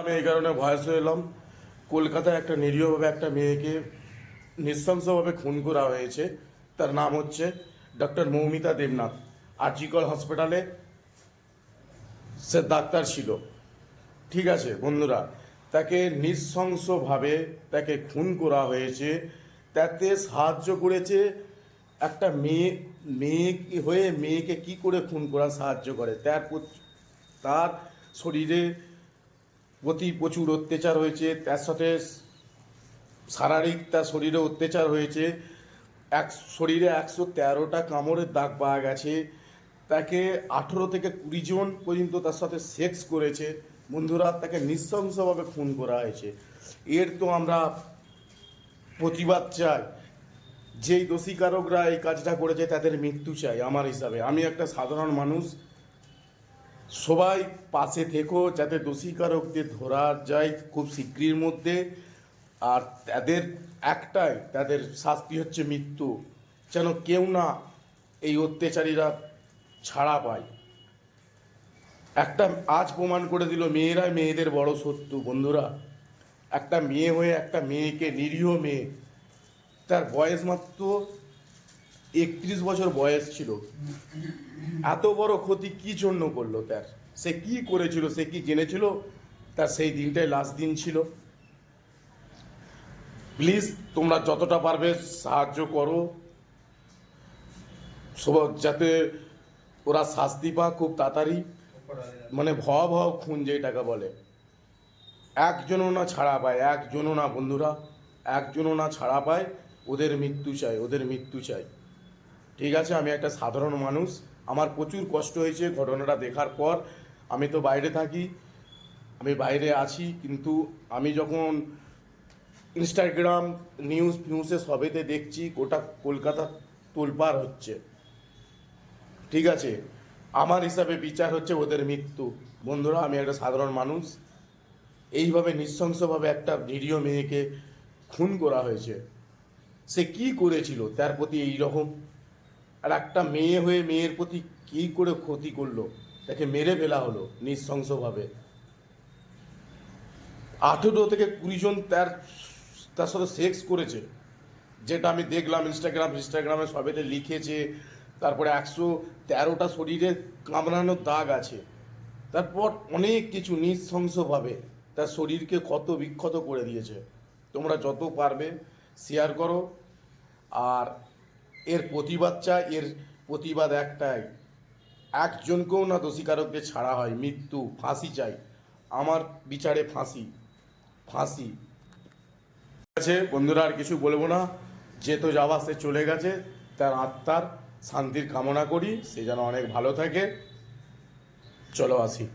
আমি এই কারণে ভয়েস এলাম। কলকাতায় একটা নিরীহভাবে একটা মেয়েকে নৃশংসভাবে খুন করা হয়েছে। তার নাম হচ্ছে ডক্টর মৌমিতা দেবনাথ। আরজিকল হসপিটালে সে ডাক্তার ছিল। ঠিক আছে, বন্ধুরা, তাকে নৃশংসভাবে তাকে খুন করা হয়েছে। তাতে সাহায্য করেছে একটা মেয়ে মেয়ে হয়ে মেয়েকে কি করে খুন করা, সাহায্য করে। তার তার শরীরে প্রতি প্রচুর অত্যাচার হয়েছে, তার সাথে শারীরিক তার শরীরে অত্যাচার হয়েছে। এক শরীরে একশো তেরোটা কামড়ের দাগ পাওয়া গেছে। তাকে আঠেরো থেকে কুড়ি জন পর্যন্ত তার সাথে সেক্স করেছে। বন্ধুরা, তাকে নৃশংসভাবে খুন করা হয়েছে। এর তো আমরা প্রতিবাদ চাই। যেই দোষীকারকরা এই কাজটা করেছে, তাদের মৃত্যু চাই আমার হিসাবে। আমি একটা সাধারণ মানুষ সবাই পাশে থেকো, যাতে দোষীকারকদের ধরা যায় খুব শীঘ্রের মধ্যে। আর তাদের একটাই, তাদের শাস্তি হচ্ছে মৃত্যু। যেন কেউ না এই অত্যাচারীরা ছাড়া পায়। একটা আজ প্রমাণ করে দিল মেয়েরাই মেয়েদের বড় শত্রু, বন্ধুরা। একটা মেয়ে হয়ে একটা মেয়েকে নিরীহ মেয়ে, তার বয়স মাত্র একত্রিশ বছর বয়স ছিল। এত বড় ক্ষতি কি জন্য করল তার? সে কি করেছিল, সে কি জেনেছিল? তার সেই দিনটাই লাস্ট দিন ছিল। প্লিজ তোমরা যতটা পারবে সাহায্য করো। যাতে ওরা শাস্তি পা খুব তাড়াতাড়ি। মানে ভয়াবহ খুন যেটাকে বলে। একজনও না ছাড়া পায়, একজনও না বন্ধুরা। একজনও না ছাড়া পায়, ওদের মৃত্যু চাই, ওদের মৃত্যু চাই। ঠিক আছে, আমি একটা সাধারণ মানুষ। আমার প্রচুর কষ্ট হয়েছে ঘটনাটা দেখার পর। আমি তো বাইরে থাকি, আমি বাইরে আছি, কিন্তু আমি যখন ইনস্টাগ্রাম নিউজ ফিউজে সবেতে দেখছি, গোটা কলকাতা তোলপাড় হচ্ছে। ঠিক আছে, আমার হিসাবে বিচার হচ্ছে ওদের মৃত্যু। বন্ধুরা, আমি একটা সাধারণ মানুষ। এইভাবে নৃশংসভাবে একটা ভিডিও মেয়েকে খুন করা হয়েছে। সে কি করেছিল? তার প্রতি এই রকম আর একটা মেয়ে হয়ে মেয়ের প্রতি কী করে ক্ষতি করল? তাকে মেরে ফেলা হলো নিঃশংসভাবে। আঠেরো থেকে কুড়ি জন তার তার সাথে সেক্স করেছে। যেটা আমি দেখলাম ইনস্টাগ্রাম ইনস্টাগ্রামে সবেতে লিখেছে। তারপরে একশো তেরোটা শরীরে কামড়ানোর দাগ আছে। তারপর অনেক কিছু নিঃশংসভাবে তার শরীরকে ক্ষত বিক্ষত করে দিয়েছে। তোমরা যত পারবে শেয়ার করো। আর এর প্রতিবাদ চাই, এর প্রতিবাদ একটাই। একজনকেও না দোষীকারকদের ছাড়া হয়, মৃত্যু, ফাঁসি চাই। আমার বিচারে ফাঁসি ফাঁসি। আছে, বন্ধুরা, আর কিছু বলব না। যে তো যাওয়া, সে চলে গেছে। তার আত্মার শান্তির কামনা করি। সে যেন অনেক ভালো থাকে। চলো আসি।